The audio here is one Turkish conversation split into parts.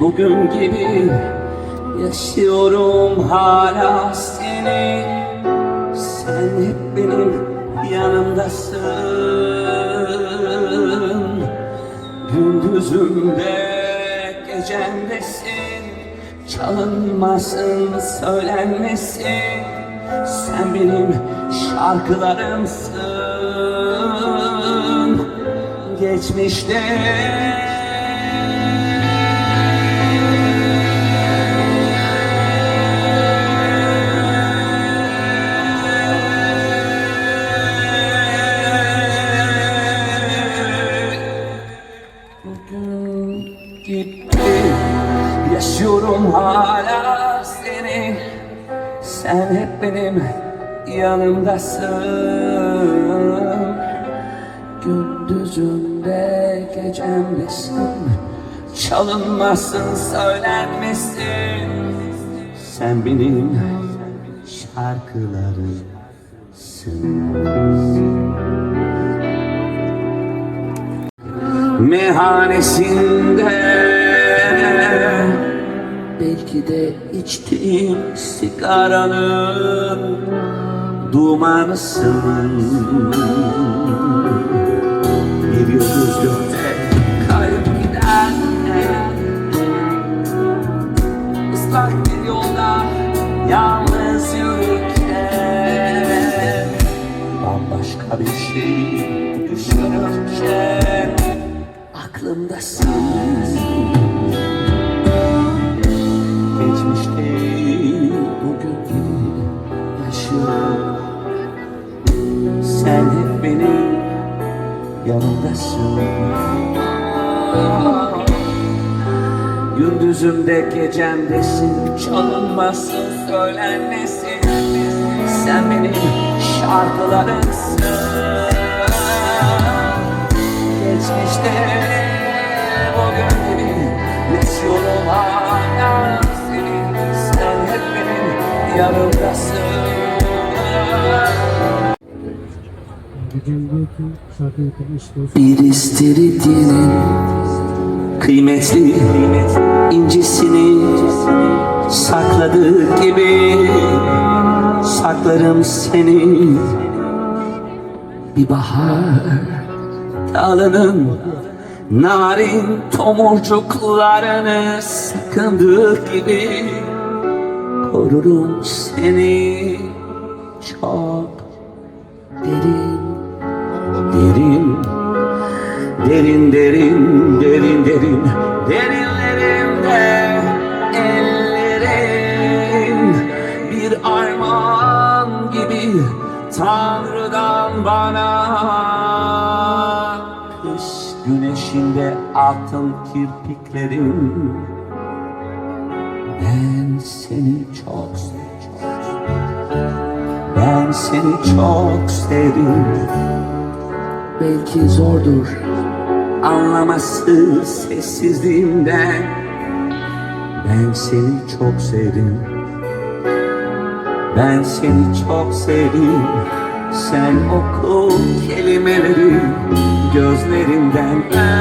bugün gibi Yaşıyorum hala seni. Sen hep benim yanımdasın. Gündüzümde gecemdesin. Çalınmasın söylenmesin. Sen benim şarkılarımsın. Geçmişte yanımdasın Gündüzümde gecemdesin. Çalınmasın söylenmesin. Sen benim şarkılarımsın. Meyhanesinde Belki de içtiğim sigaranın dumanısın. Bir yıldız gökte kayıp giden ıslak bir yolda yalnız yürürken. Bambaşka bir şey düşünürken. Aklımdasın Sen hep benim yanımdasın. Gündüzümde gecemdesin Çalınmasın söylenmesin. Sen benim şarkılarımsın. Geçmişte bugün gibi Yaşıyorum hala seni Sen hep benim yanımdasın İstiridyenin kıymetli incisini sakladığı gibi saklarım seni. Bir bahar dalının narin tomurcuklarını sakındığı gibi korurum seni. Çok derin derin derin derin derin derin derinlerimde ellerin bir armağan gibi Tanrı'dan bana. Kış güneşinde altın kirpiklerin ben seni çok sevdim ben seni çok sevdim Belki zordur. Anlaması sessizliğimden. Ben seni çok sevdim. Ben seni çok sevdim. Sen oku kelimeleri gözlerimden. Soyundum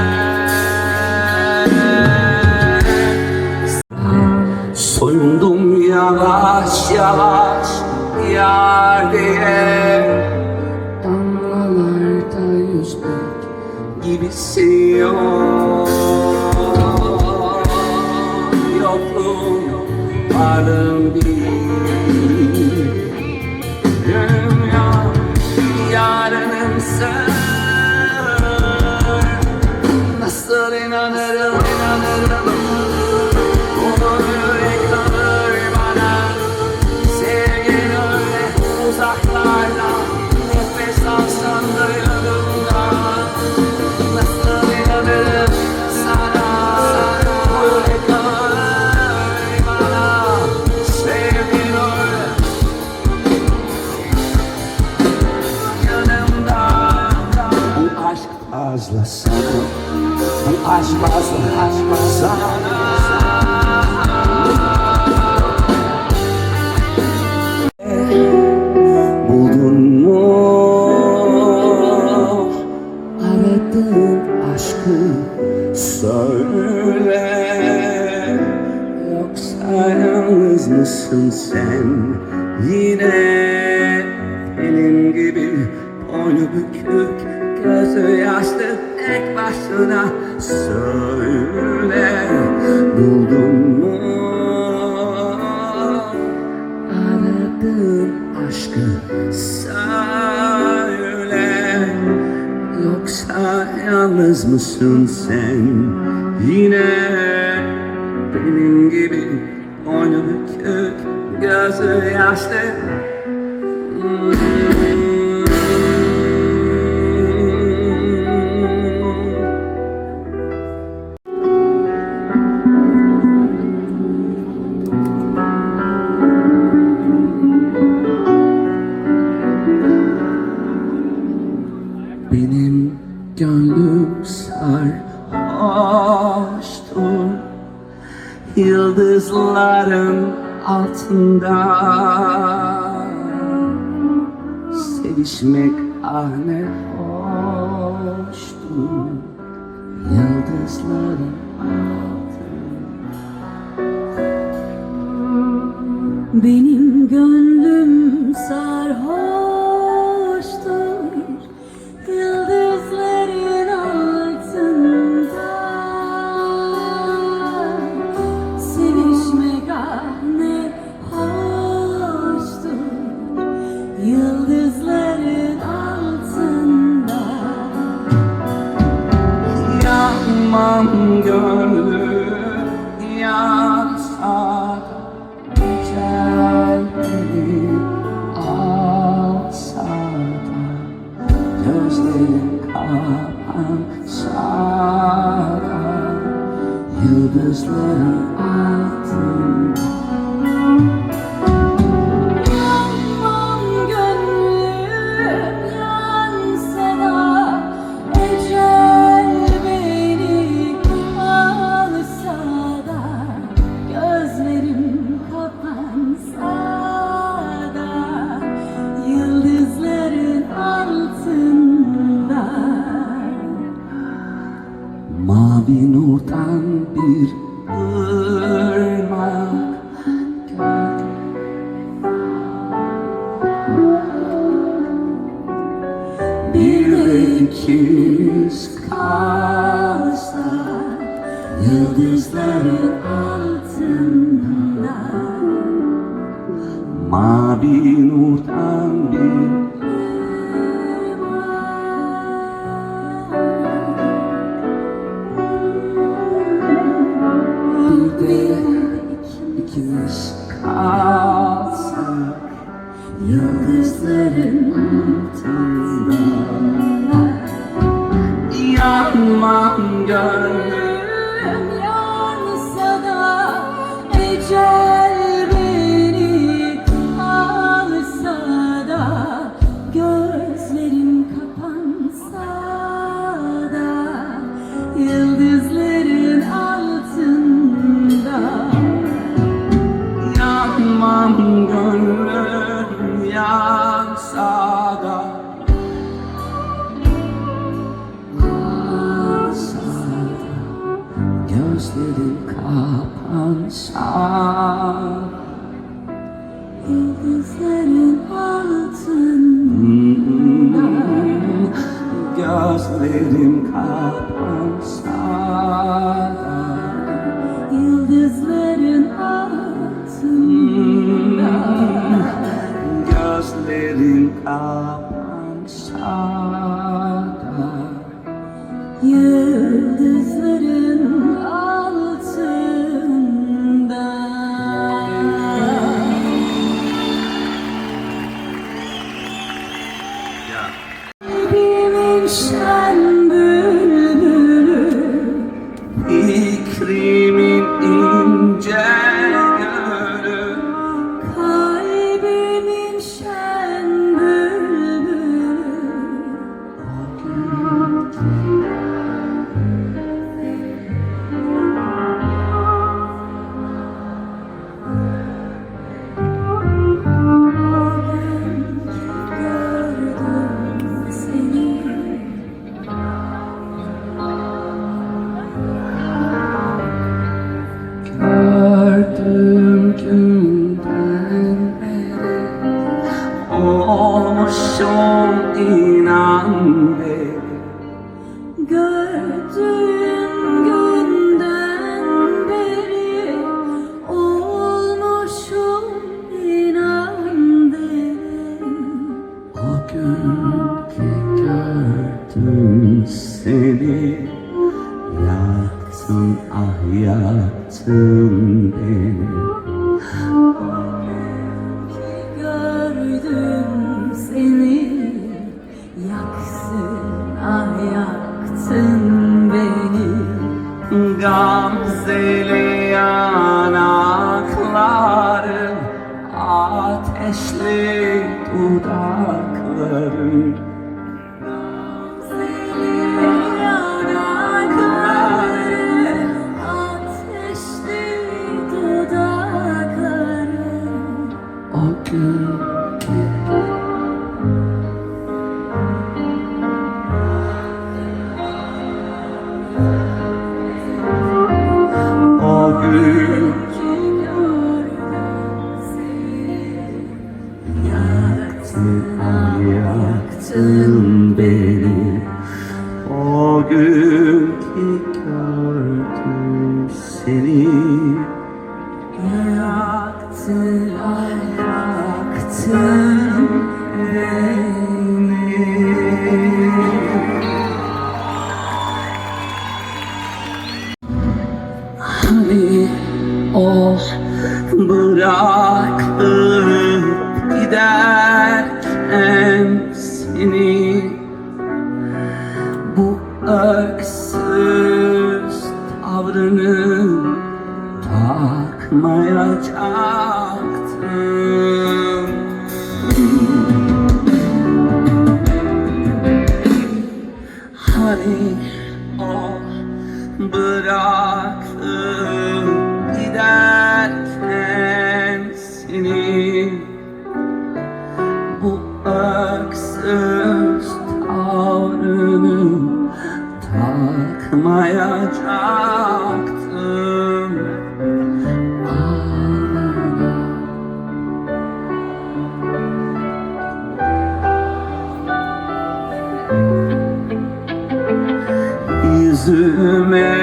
mısın sen. Yine benim gibi boynu bükük gözü yaşlı tek başına söyle buldun mu? Aradığın aşkı söyle Yoksa yalnız mısın sen bükük gözü yaşlı. Benim hoştur Yıldızların Benim gönlüm sarhoştur Yıldızların altında. Yanmam gönlüm yansa da Ecel beni alsa da Gözlerim kapansa da Yıldızların altında. Mavi nurdan use. I Gözlerim kapansa yıldızların altında Gözlerim kapansa beni Gördüm seni Yaksın ah yaktın beni Gamzeli yanakların Ateşli dudakların Oh bıraktın gönlümü takmayacaktım Ağlama Yüzüme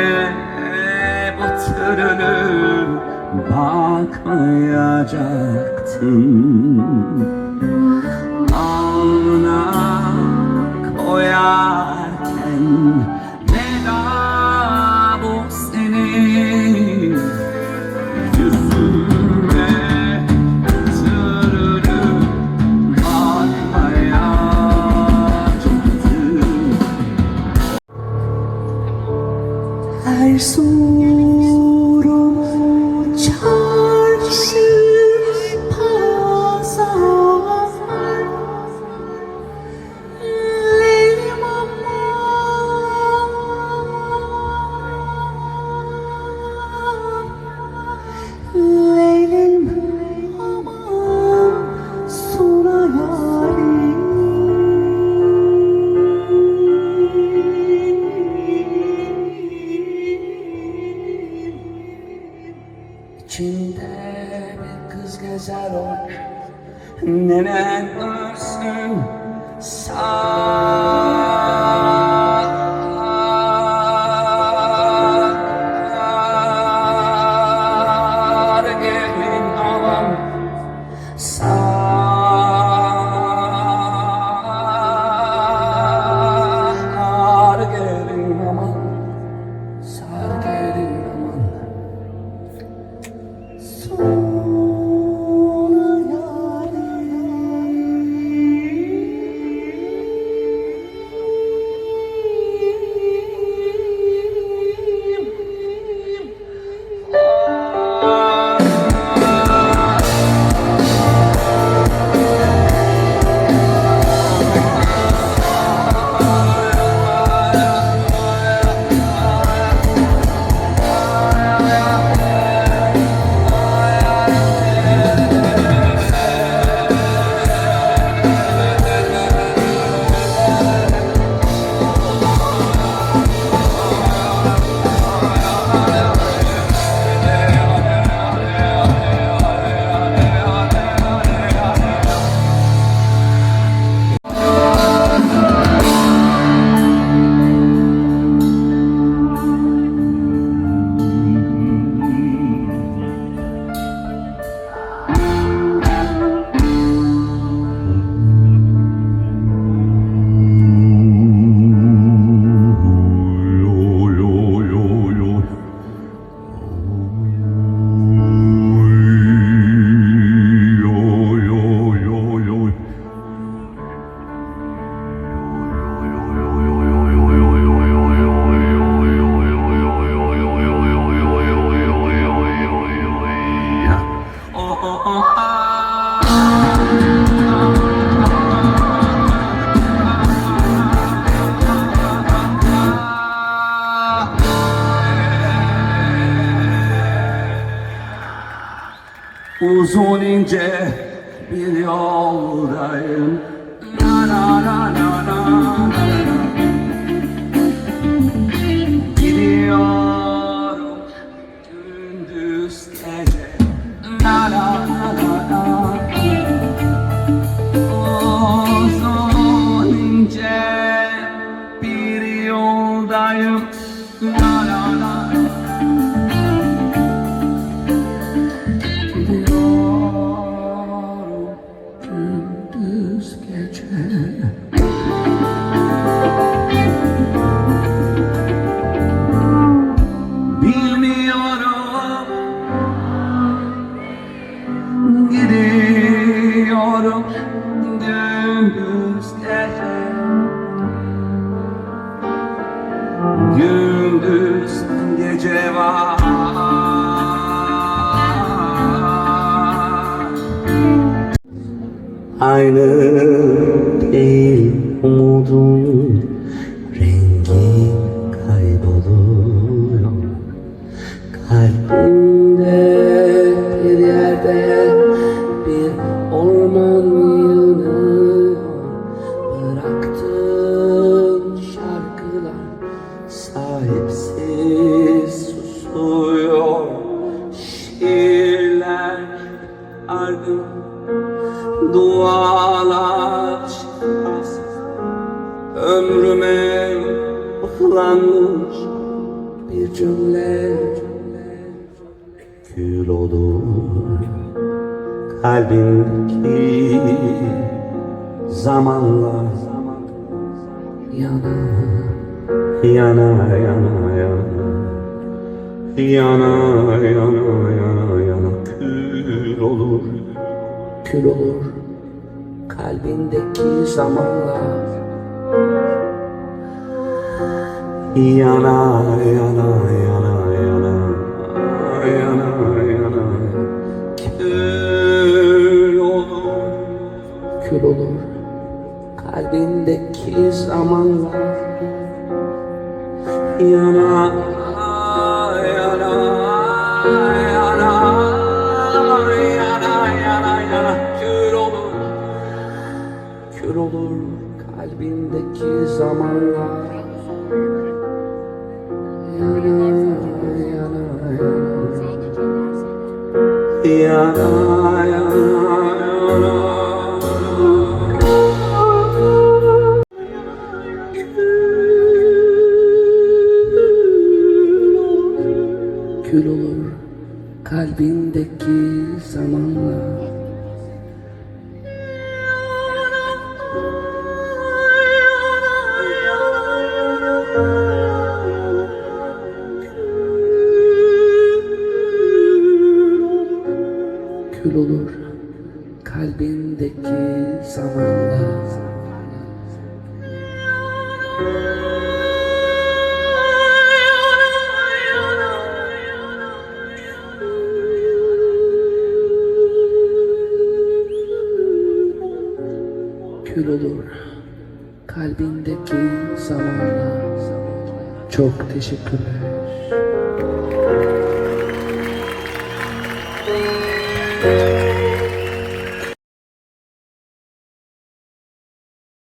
batırılıp bakmayacaktım and Aynı değil. Umudum Rengi kayboluyor Kalbimde bir yerde bir orman yanıyor Bıraktığın şarkılar sahipsiz kül olur. Kül olur. Kalbindeki zamanla Yana yana yana yana. Yana yana. Kül olur. Kül olur. Kalbindeki zamanla Yana yana kalbindeki zamanla Yana yana yana. Yana yana Kül olur kalbindeki Kül olur kalbindeki zamanla. Kül olur kalbindeki zamanla. Çok teşekkürler